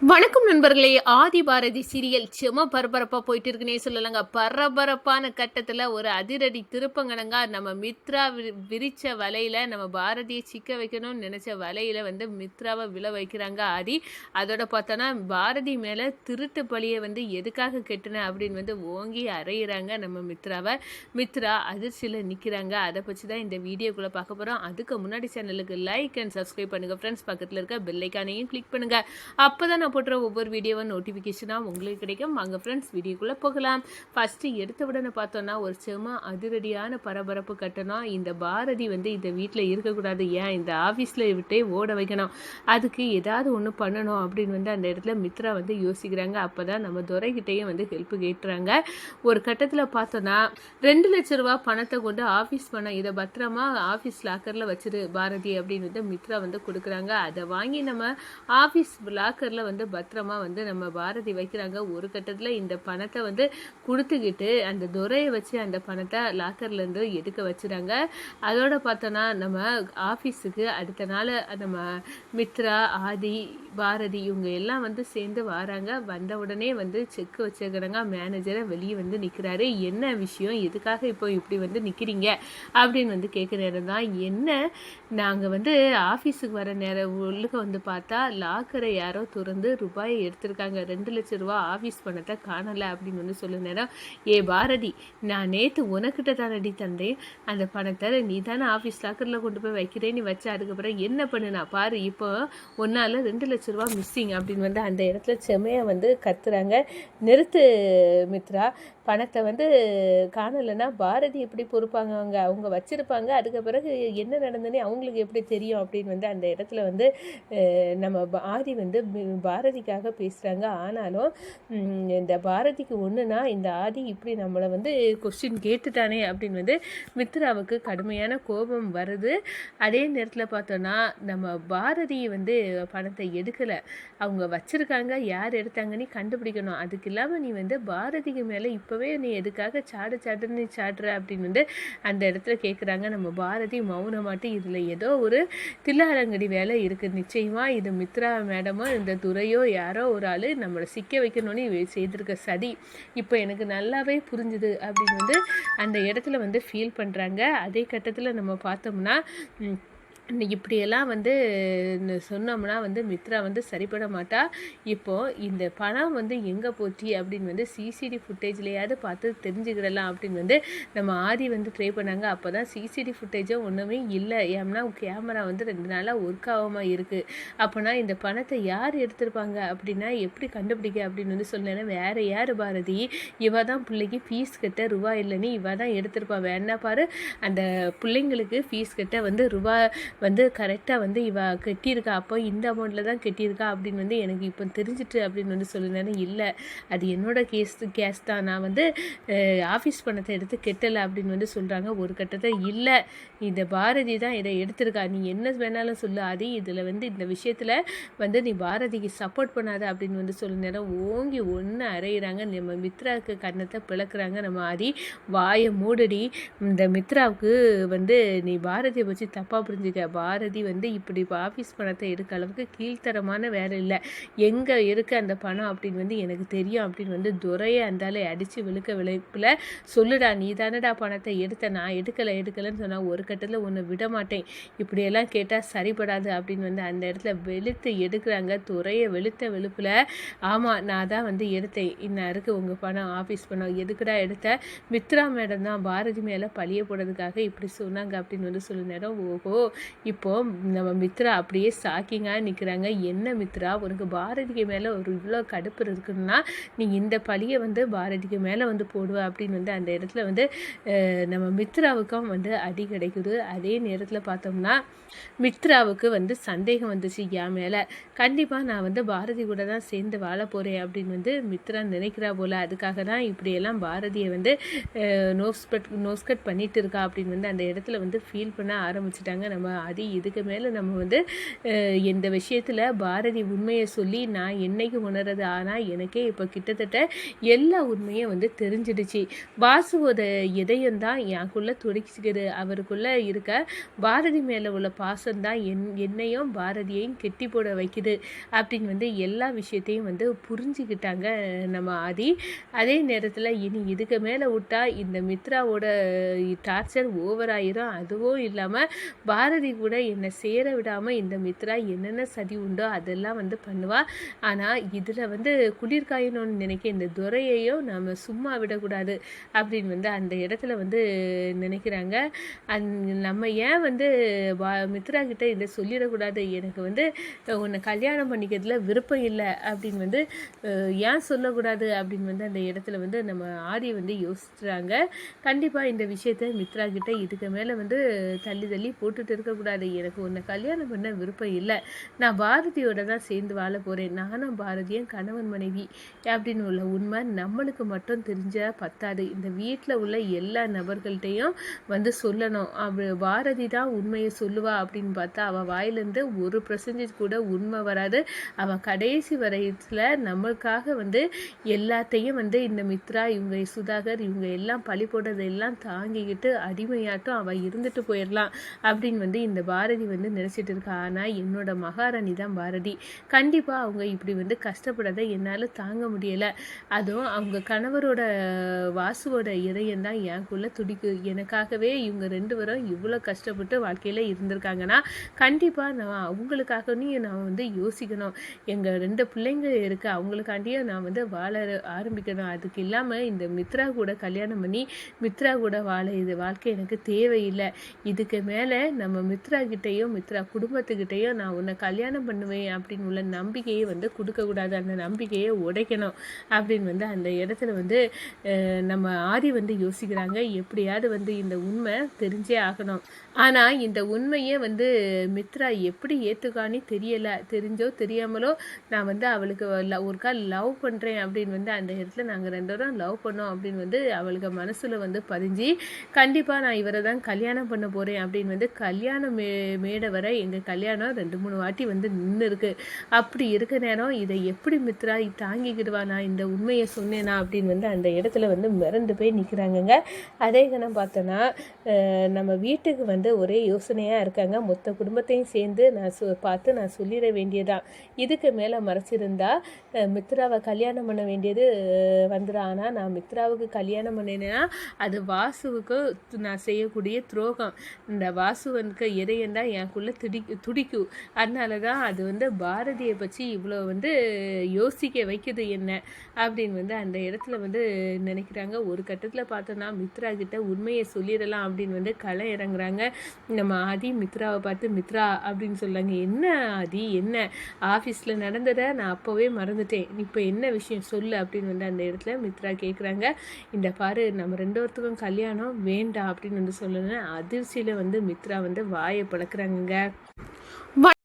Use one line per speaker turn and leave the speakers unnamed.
வணக்கம் நண்பர்களே. ஆதி பாரதி சீரியல் செம பரபரப்பாக போயிட்டு இருக்குன்னே சொல்லலைங்க. பரபரப்பான கட்டத்தில் ஒரு அதிரடி திருப்பங்கனங்க நம்ம மித்ரா வி- விரித்த வலையில் நம்ம பாரதியை சிக்க வைக்கணும்னு நினச்ச வலையில் வந்து மித்ராவை விழ வைக்கிறாங்க ஆதி. அதோட பார்த்தோன்னா பாரதி மேலே திருட்டு பழியை வந்து எதுக்காக கெட்டுன அப்படின்னு வந்து ஓங்கி அறையிறாங்க நம்ம மித்ராவை. மித்ரா அதிர்ச்சியில் நிற்கிறாங்க அதை பற்றி தான் இந்த வீடியோக்குள்ளே பார்க்க போகிறோம் அதுக்கு முன்னாடி சேனலுக்கு லைக் அண்ட் சப்ஸ்கிரைப் பண்ணுங்கள் ஃப்ரெண்ட்ஸ் பக்கத்தில் இருக்க பெல்லைக்கானையும் கிளிக் பண்ணுங்கள் அப்போ தான் நான் போடுற ஒவ்வொரு வீடியோவும் நோட்டிஃபிகேஷனாக உங்களுக்கு கிடைக்கும். வாங்க ஃப்ரெண்ட்ஸ் வீடியோக்குள்ளே போகலாம். ஃபஸ்ட்டு எடுத்த உடனே பார்த்தோன்னா ஒரு செம அதிரடியான பரபரப்பு கட்டணும். இந்த பாரதி வந்து இந்த வீட்டில் இருக்கக்கூடாது. ஏன்? இந்த ஆஃபீஸில் விட்டே ஓட வைக்கணும். அதுக்கு ஏதாவது ஒன்று பண்ணணும் அப்படின்னு வந்து அந்த இடத்துல மித்ரா வந்து யோசிக்கிறாங்க. அப்போ தான் நம்ம துறைகிட்டேயும் வந்து ஹெல்ப் கேட்டுறாங்க ஒரு கட்டத்தில் பார்த்தோன்னா ரெண்டு லட்ச ரூபா பணத்தை கொண்டு ஆஃபீஸ் பணம் இதை பத்திரமா ஆஃபீஸ் லாக்கரில் வச்சிரு பாரதி அப்படின்னு வந்து மித்ரா வந்து கொடுக்குறாங்க. அதை வாங்கி நம்ம ஆஃபீஸ் லாக்கரில் வந்து வந்து பத்திரமா வந்து நம்ம பாரதி வைக்கிறாங்க. ஒரு கட்டத்தில் இந்த பணத்தை வந்து கொடுத்துக்கிட்டு அந்த துறையை வச்சு அந்த பணத்தை லாக்கர்லேருந்து எடுக்க வச்சுறாங்க. அதோட பார்த்தோன்னா நம்ம ஆஃபீஸுக்கு அடுத்த நாள் நம்ம மித்ரா ஆதி பாரதி இவங்க எல்லாம் வந்து சேர்ந்து வராங்க. வந்த உடனே வந்து செக் வச்சுருக்கிறாங்க மேனேஜரை வெளியே வந்து நிற்கிறாரு என்ன விஷயம்? எதுக்காக இப்போ இப்படி வந்து நிற்கிறீங்க அப்படின்னு வந்து கேட்குற நேரம் தான். என்ன? நாங்கள் வந்து ஆஃபீஸுக்கு வர நேரம் உள்ளுக்க வந்து பார்த்தா லாக்கரை யாரோ திறந்து ரூபாயை எடுத்திருக்காங்க. ரெண்டு லட்ச ரூபா ஆஃபீஸ் பணத்தை காணலை அப்படின்னு வந்து சொல்ல நேரம் ஏ பாரதி நான் நேற்று உனக்கிட்ட தானடி தந்தேன். அந்த பணத்தை நீ தானே ஆஃபீஸ் லாக்கரில் கொண்டு போய் வைக்கிறேன்னு வச்ச அதுக்கப்புறம் என்ன பண்ணுனா பாரு இப்போ ஒன்றால் ரெண்டு லட்ச ரூபா மிஸ்ஸிங் அப்படின்னு வந்து அந்த இடத்துல செமையாக வந்து கத்துறாங்க. நிறுத்து மித்ரா. பணத்தை வந்து காணலைன்னா பாரதி எப்படி பொறுப்பாங்க? அவங்க அவங்க வச்சுருப்பாங்க. அதுக்கு பிறகு என்ன நடந்ததுன்னு அவங்களுக்கு எப்படி தெரியும் அப்படின்னு வந்து அந்த இடத்துல வந்து நம்ம ஆதி வந்து பாரதிக்காக பேசுகிறாங்க ஆனாலும் இந்த பாரதிக்கு ஒன்றுனா இந்த ஆதி இப்படி நம்மளை வந்து கொஸ்டின் கேட்டுட்டானே அப்படின்னு வந்து மித்ராவுக்கு கடுமையான கோபம் வருது. அதே நேரத்தில் பார்த்தோன்னா நம்ம பாரதி வந்து பணத்தை எடுக்கலை. அவங்க வச்சுருக்காங்க யார் எடுத்தாங்கன்னு கண்டுபிடிக்கணும். அதுக்கு இல்லாமல் நீ வந்து பாரதிக்கு மேலே இப்போ இப்போவே நீ எதுக்காக சாடு சாடுன்னு சாடுற அப்படின்னு வந்து அந்த இடத்துல கேட்குறாங்க நம்ம பாரதி மௌனமாட்டி இதில் ஏதோ ஒரு தில்லாலங்கடி வேலை இருக்குது நிச்சயமாக இது மித்ரா மேடமோ இந்த துறையோ யாரோ ஒரு ஆள் நம்மளை சிக்க வைக்கணும்னு செய்திருக்க சதி. இப்போ எனக்கு நல்லாவே புரிஞ்சுது அப்படின்னு வந்து அந்த இடத்துல வந்து ஃபீல் பண்ணுறாங்க அதே கட்டத்தில் நம்ம பார்த்தோம்னா இப்படியெல்லாம் வந்து சொன்னோம்னா வந்து மித்ரா வந்து சரிப்பட மாட்டா. இப்போ இந்த பணம் வந்து எங்கே போச்சு அப்படின்னு வந்து சிசிடி ஃபுட்டேஜ்லையாவது பார்த்து தெரிஞ்சுக்கிடலாம் அப்படின்னு வந்து நம்ம ஆதி வந்து ட்ரை பண்ணாங்க. அப்போ தான் சிசிடி ஃபுட்டேஜும் ஒன்றுமே இல்லை. ஏன்னா கேமரா வந்து ரெண்டு நாளாக ஒர்க் ஆகாமல் இருக்குது அப்போனா இந்த பணத்தை யார் எடுத்திருப்பாங்க அப்படின்னா எப்படி கண்டுபிடிக்க அப்படின்னு வந்து சொன்னேன்னா வேறு யார் பாரதி? இவ தான் பிள்ளைக்கு ஃபீஸ் கட்ட ரூபா இல்லைன்னு இவ தான் எடுத்திருப்பா. வேணா பாரு அந்த பிள்ளைங்களுக்கு ஃபீஸ் கட்ட வந்து ரூபா வந்து கரெக்டாக வந்து இவ கட்டியிருக்கா அப்போ இந்த அமௌண்ட்டில் தான் கட்டியிருக்கா அப்படின்னு வந்து எனக்கு இப்போ தெரிஞ்சிட்டு அப்படின்னு வந்து சொல்லினேன் இல்லை அது என்னோட கேஸ் கேஸ் தான். நான் வந்து ஆஃபீஸ் பணத்தை எடுத்து கெட்டலை அப்படின்னு வந்து சொல்கிறாங்க ஒரு கட்டத்தை இல்லை இந்த பாரதி தான் இதை எடுத்திருக்கா. நீ என்ன வேணாலும் சொல்லு. ஆதி இதில் வந்து இந்த விஷயத்தில் வந்து நீ பாரதிக்கு சப்போர்ட் பண்ணாத அப்படின்னு வந்து சொல்ல நேரம் ஓங்கி ஒன்று அரைகிறாங்க நம்ம மித்ராவுக்கு கன்னத்தை பிளக்குறாங்க. நம்ம ஆதி வாயை மூடடி. இந்த மித்ராவுக்கு வந்து நீ பாரதியை வச்சு தப்பாக புரிஞ்சுக்க. பாரதி வந்து இப்படி ஆஃபீஸ் பணத்தை எடுக்க அளவுக்கு கீழ்த்தரமான வேலை இல்லை. எங்கே இருக்கு அந்த பணம் அப்படின்னு வந்து எனக்கு தெரியும் அப்படின்னு வந்து துரையை அந்தாலே அடித்து விழுக்க விளைப்பில் சொல்லுடா நீ தானடா பணத்தை எடுத்த? நான் எடுக்கலை எடுக்கலைன்னு சொன்னால் ஒரு கட்டத்தில் உன்னை விட மாட்டேன் இப்படியெல்லாம் கேட்டால் சரிப்படாது அப்படின்னு வந்து அந்த இடத்துல வெளுத்து எடுக்கிறாங்க துறையை வெளுத்த வெளுப்பில். ஆமாம் நான் தான் வந்து எடுத்தேன். இன்னும் இருக்கு உங்கள் பணம் ஆஃபீஸ் பணம் எதுக்குடா எடுத்த? மித்ரா மேடம் தான் பாரதி மேலே பழிய போடுறதுக்காக இப்படி சொன்னாங்க அப்படின்னு வந்து சொல்ல நேரம் ஓஹோ இப்போது நம்ம மித்ரா அப்படியே ஷாக்கிங்காக நிற்கிறாங்க என்ன மித்ரா உனக்கு பாரதிக்கு மேலே ஒரு இவ்வளோ கடுப்பு இருக்குன்னா நீ இந்த பழியை வந்து பாரதிக்கு மேலே வந்து போடுவ. அப்படின்னு வந்து அந்த இடத்துல வந்து நம்ம மித்ராவுக்கும் வந்து அடி கிடைக்குது. அதே நேரத்தில் பார்த்தோம்னா மித்ராவுக்கு வந்து சந்தேகம் வந்துச்சு என் மேலே. கண்டிப்பாக நான் வந்து பாரதி கூட தான் சேர்ந்து வாழ போகிறேன் அப்படின்னு வந்து மித்ரா நினைக்கிறா போல். அதுக்காக தான் இப்படியெல்லாம் பாரதியை வந்து நோஸ் கட் நோஸ் கட் பண்ணிட்டு இருக்கா அப்படின்னு வந்து அந்த இடத்துல வந்து ஃபீல் பண்ண ஆரம்பிச்சிட்டாங்க நம்ம ஆதி இதுக்கு மேலே நம்ம வந்து இந்த விஷயத்தில் பாரதி உண்மையை சொல்லி நான் என்னைக்கு உணர்றது? ஆனால் எனக்கே இப்போ கிட்டத்தட்ட எல்லா உண்மையும் வந்து தெரிஞ்சிடுச்சு. வாசுவோட இதயம் தான் எனக்குள்ளே துடிச்சிக்குது அவருக்குள்ளே இருக்க பாரதி மேலே உள்ள பாசம்தான் என் என்னையும் பாரதியையும் கெட்டி போட வைக்குது. அப்படின்னு வந்து எல்லா விஷயத்தையும் வந்து புரிஞ்சுக்கிட்டாங்க நம்ம ஆதி. அதே நேரத்தில் இனி இதுக்கு மேலே விட்டா இந்த மித்ராவோட டார்ச்சர் ஓவர் ஆயிரும். அதுவும் இல்லாமல் பாரதி கூட என்னை சேர விடாமல் இந்த மித்ரா என்னென்ன சதி உண்டோ அதெல்லாம் வந்து பண்ணுவா. ஆனால் இதில் வந்து குளிர்காயணும்னு நினைக்க இந்த துறையையும் நாம் சும்மா விடக்கூடாது அப்படின்னு வந்து அந்த இடத்துல வந்து நினைக்கிறாங்க. அந் நம்ம ஏன் வந்து வா மித்ரா கிட்ட இதை சொல்லிடக்கூடாது? எனக்கு வந்து உன்னை கல்யாணம் பண்ணிக்கிறதுல விருப்பம் இல்லை அப்படின்னு வந்து ஏன் சொல்லக்கூடாது அப்படின்னு வந்து அந்த இடத்துல வந்து நம்ம ஆதி வந்து யோசிச்சுறாங்க. கண்டிப்பாக இந்த விஷயத்த மித்ரா கிட்ட இதுக்கு மேலே வந்து தள்ளி தள்ளி போட்டுட்டு இருக்கக்கூடாது. எனக்கு உன்னை கல்யாணம் பண்ண விருப்பம் இல்லை. நான் பாரதியோட தான் சேர்ந்து வாழ போகிறேன் நானும் பாரதியும் கணவன் மனைவி அப்படின்னு உள்ள உண்மை நம்மளுக்கு மட்டும் தெரிஞ்சால் பத்தாது. இந்த வீட்டில் உள்ள எல்லா நபர்கள்ட்டையும் வந்து சொல்லணும். அப்படி பாரதி தான் உண்மையை சொல்லுவா அப்படின்னு பார்த்தா அவள் வாயிலேருந்து ஒரு பர்சன்டேஜ் கூட உண்மை வராது. அவள் கடைசி வரையத்தில் நம்மளுக்காக வந்து எல்லாத்தையும் வந்து இந்த மித்ரா இவங்க சுதாகர் இவங்க எல்லாம் பழி போடுறதை எல்லாம் தாங்கிக்கிட்டு அடிமையாட்டும் அவள் இருந்துட்டு போயிடலாம் அப்படின்னு வந்து இந்த இந்த பாரதி வந்து நினச்சிட்டு இருக்கா? ஆனால் என்னோட மகாராணி தான் பாரதி. கண்டிப்பாக அவங்க இப்படி வந்து கஷ்டப்படாத என்னால் தாங்க முடியலை. அதுவும் அவங்க கணவரோட வாசுவோட இதயம் தான் எனக்குள்ள துடிக்கு எனக்காகவே இவங்க ரெண்டு பேரும் இவ்வளோ கஷ்டப்பட்டு வாழ்க்கையில் இருந்திருக்காங்கன்னா கண்டிப்பாக நான் அவங்களுக்காகவே நான் வந்து யோசிக்கணும். எங்கள் ரெண்டு பிள்ளைங்க இருக்குது அவங்களுக்காண்டியும் நான் வந்து வாழ ஆரம்பிக்கணும். அதுக்கு இல்லாமல் இந்த மித்ரா கூட கல்யாணம் பண்ணி மித்ரா கூட வாழ இது வாழ்க்கை எனக்கு தேவையில்லை. இதுக்கு மேலே நம்ம மித்ரா கிட்டேயும் மித்ரா குடும்பத்துக்கிட்டேயோ நான் உன்னை கல்யாணம் பண்ணுவேன் அப்படின்னு உள்ள நம்பிக்கையை வந்து கொடுக்கக்கூடாது. அந்த நம்பிக்கையை உடைக்கணும் அப்படின்னு வந்து அந்த இடத்துல வந்து அஹ், நம்ம ஆதி வந்து யோசிக்கிறாங்க. எப்படியாவது வந்து இந்த உண்மை தெரிஞ்சே ஆகணும். ஆனால் இந்த உண்மையை வந்து மித்ரா எப்படி ஏற்றுக்கான்னு தெரியலை. தெரிஞ்சோ தெரியாமலோ நான் வந்து அவளுக்கு ஒருக்கா கால் லவ் பண்ணுறேன் அப்படின்னு வந்து அந்த இடத்துல நாங்கள் ரெண்டு பேரும் லவ் பண்ணோம் அப்படின்னு வந்து அவளுக்கு மனசில் வந்து பதிஞ்சு கண்டிப்பாக நான் இவரை தான் கல்யாணம் பண்ண போகிறேன் அப்படின்னு வந்து கல்யாணம் மே மேடை வர எங்கள் கல்யாணம் ரெண்டு மூணு வாட்டி வந்து நின்று இருக்கு அப்படி இருக்க நேரம் இதை எப்படி மித்ரா தாங்கிக்கிடுவா நான் இந்த உண்மையை சொன்னேனா அப்படின்னு வந்து அந்த இடத்துல வந்து மிரண்டு போய் நிற்கிறாங்கங்க அதே கணம் பார்த்தோன்னா நம்ம வீட்டுக்கு வந்து ஒரே யோசனையாக இருக்காங்க. மொத்த குடும்பத்தையும் சேர்ந்து நான் சொ பார்த்து நான் சொல்லிட வேண்டியதான் இதுக்கு மேலே மறைச்சிருந்தா மித்ராவை கல்யாணம் பண்ண வேண்டியது வந்துடும் ஆனால் நான் மித்ராவுக்கு கல்யாணம் பண்ணினேன்னா அது வாசுவுக்கு நான் செய்யக்கூடிய துரோகம். இந்த வாசுவனுக்கு இதயம் தான் எனக்குள்ளே துடி துடிக்கும். அதனால தான் அது வந்து பாரதியை பற்றி இவ்வளோ வந்து யோசிக்க வைக்குது என்ன? அப்படின்னு வந்து அந்த இடத்துல வந்து நினைக்கிறாங்க. ஒரு கட்டத்தில் பார்த்தோன்னா மித்ரா கிட்ட உண்மையை சொல்லிடலாம் அப்படின்னு வந்து களை இறங்குறாங்க. நம்ம ஆதி மித்ராவை பார்த்து மித்ரா அப்படின்னு சொல்லாங்க. என்ன ஆதி? என்ன? ஆஃபீஸில் நடந்ததை நான் அப்போவே மறந்துட்டேன். இப்போ என்ன விஷயம் சொல்லு அப்படின்னு வந்து அந்த இடத்துல மித்ரா கேட்குறாங்க இந்த பாரு நம்ம ரெண்டு ஒருத்துக்கும் கல்யாணம் வேண்டாம் அப்படின்னு வந்து சொல்லணும். அதிர்ச்சியில் வந்து மித்ரா வந்து வாயை பழக்கிறாங்க